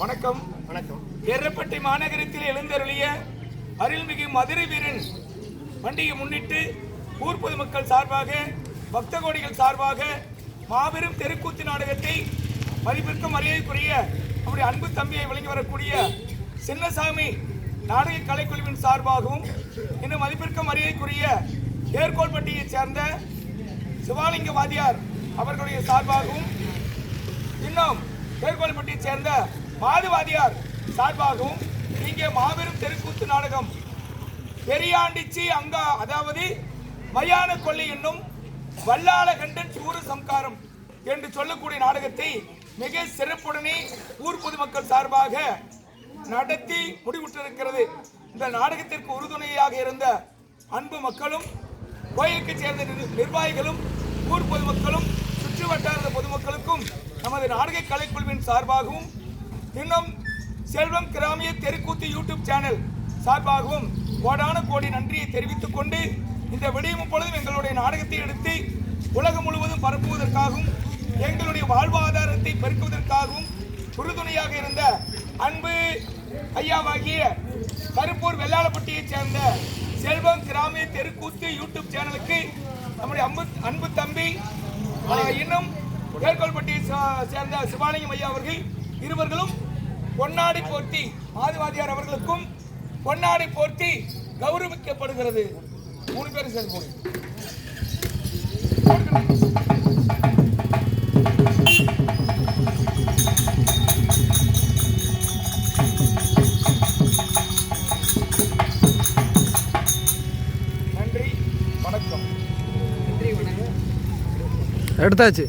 வணக்கம். வணக்கம். எர்ரப்பட்டி மாநகரத்தில் எழுந்தருளிய அருள்மிகு மதுரை வீரன் பண்டிகை முன்னிட்டு ஊர் பொதுமக்கள் சார்பாக பக்த கோடிகள் சார்பாக மாபெரும் தெருக்கூத்து நாடகத்தை மதிப்பிற்கும் மரியாதைக்குரிய நம்முடைய அன்பு தம்பியை வழங்கி வரக்கூடிய சின்னசாமி நாடக கலைக்குழுவின் சார்பாகவும் இன்னும் மதிப்பிற்கும் மரியாதைக்குரிய ஏர்கோல்பட்டியைச் சேர்ந்த சிவாலிங்க வாதியார் அவர்களுடைய சார்பாகவும் இன்னும் பேர்கோல்பட்டியைச் சேர்ந்த மாதுவாதியார் சார்பாகவும் இங்கே மாபெரும் தெருக்கூத்து நாடகம் பெரியாண்டிச்சி அங்கா அதாவது மயான கொள்ளை என்னும் வல்லாள கண்டன் சூர சம்காரம் என்று சொல்லக்கூடிய நாடகத்தை மிக சிறப்புடனே ஊர் பொதுமக்கள் சார்பாக நடத்தி முடிவுற்றிருக்கிறது. இந்த நாடகத்திற்கு உறுதுணையாக இருந்த அன்பு மக்களும் கோயிலுக்கு சேர்ந்த நிர்- நிர்வாகிகளும் ஊர் பொதுமக்களும் சுற்று வட்டார பொதுமக்களுக்கும் நமது நாடக கலைக்குழுவின் சார்பாகவும் இன்னும் செல்வம் கிராமிய தெருக்கூத்து யூடியூப் சேனல் சார்பாகவும் கோடான கோடி நன்றியை தெரிவித்துக் கொண்டு இந்த விடியும் பொழுதும் எங்களுடைய நாடகத்தை எடுத்து உலகம் முழுவதும் பரப்புவதற்காகவும் எங்களுடைய வாழ்வாதாரத்தை பெருக்குவதற்காகவும் உறுதுணையாக இருந்த அன்பு ஐயாவாகிய கருப்பூர் வெள்ளாளப்பட்டியைச் சேர்ந்த செல்வம் கிராமிய தெருக்கூத்து யூடியூப் சேனலுக்கு நம்முடைய அன்பு அன்பு தம்பி இன்னும் ஏர்கோல்பட்டியை சா- சேர்ந்த சிவாலிங்கம் ஐயா அவர்கள் இருவர்களும் பொன்னாடி போர்த்தி மாதுவாதியார் அவர்களுக்கும் பொன்னாடி போர்த்தி கௌரவிக்கப்படுகிறது. மூணு பேரும் சேர்ந்து போய் É verdade.